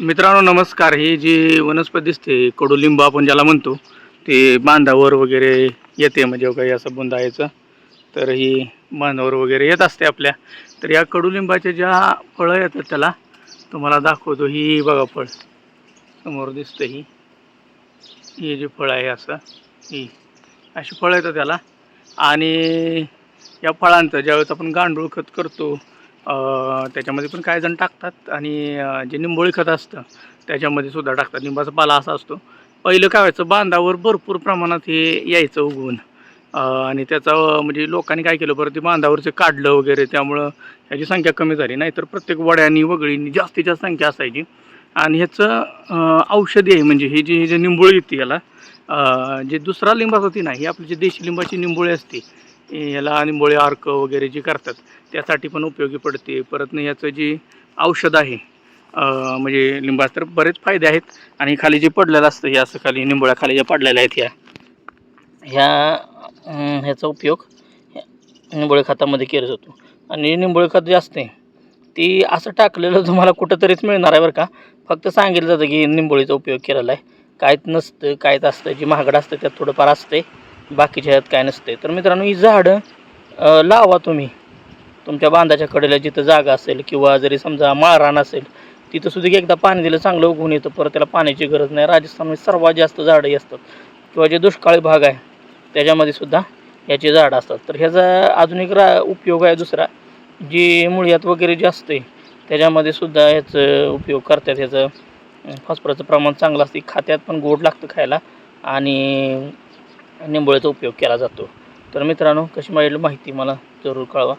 मित्रांनो नमस्कार. ही जी वनस्पती दिसते कडुलिंब आपण ज्याला म्हणतो ते बांधावर वगैरे येते म्हणजे हो काही असं बुंदायचं. तर ही बांधावर वगैरे येत असते आपल्या. तर या कडुलिंबाच्या ज्या फळं येतात त्याला तुम्हाला दाखवतो. ही बघा फळ. समोर दिसतं ही. ही जी फळ आहे असं ही. अशी फळं येतं त्याला. आणि या फळांचं ज्यावेळेस आपण गांडूळ खत करतो त्याच्यामध्ये पण काही जण टाकतात आणि जे निंबोळी खत असतं त्याच्यामध्ये सुद्धा टाकतात. लिंबाचा पाला असा असतो. पहिलं काय व्हायचं बांधावर भरपूर प्रमाणात हे यायचं उगवून. आणि त्याचा म्हणजे लोकांनी काय केलं बरं ते बांधावरचं काढलं वगैरे त्यामुळं ह्याची संख्या कमी झाली. नाहीतर प्रत्येक वड्यानी वगळीनी जास्तीत जास्त संख्या असायची. आणि ह्याचं औषधी आहे म्हणजे ही जी हे जे निंबोळी येते याला जे दुसरा लिंबाचा ती ना ही आपली जी देशी लिंबाची निंबोळी असते याला निंबोळे अर्क वगैरे जे करतात त्यासाठी पण उपयोगी पडते. परत न याचं जे औषध आहे म्हणजे लिंबाचं तर बरेच फायदे आहेत. आणि खाली जे पडलेलं असतं हे असं खाली निंबोळ्या खाली ज्या पडलेल्या आहेत ह्या ह्या ह्याचा उपयोग ह्या खतामध्ये केला जातो. आणि निंबोळे खत जे असते ती असं टाकलेलं तुम्हाला कुठंतरीच मिळणार आहे बरं का? फक्त सांगितलं जातं की निंबोळीचा उपयोग केलेला आहे. कायत नसतं कायत असतं जे महागडं असतं त्यात थोडंफार असते. बाकीच्या ह्यात काय नसते तर मित्रांनो ही झाडं लावा तुम्ही. तुमच्या बांधाच्या कडेला जिथं जागा असेल किंवा जरी समजा माळरान असेल तिथं सुद्धा एकदा पाणी दिलं चांगलं उगवून येतं परत त्याला पाण्याची गरज नाही. राजस्थानमध्ये सर्वात जास्त झाडंही असतात. किंवा जे दुष्काळी भाग आहे त्याच्यामध्ये सुद्धा याची झाडं असतात. तर ह्याचा अजून एक रा उपयोग आहे दुसरा. जी मुळ्यात वगैरे जे असते त्याच्यामध्ये सुद्धा ह्याचं उपयोग करतात. ह्याचं फॉस्फरसचं प्रमाण चांगलं असते. खात्यात पण गोड लागतं खायला. आणि निंबोळ्याचा उपयोग केला जातो. तर मित्रांनो कशी मिळेल माहिती मला जरूर कळवा.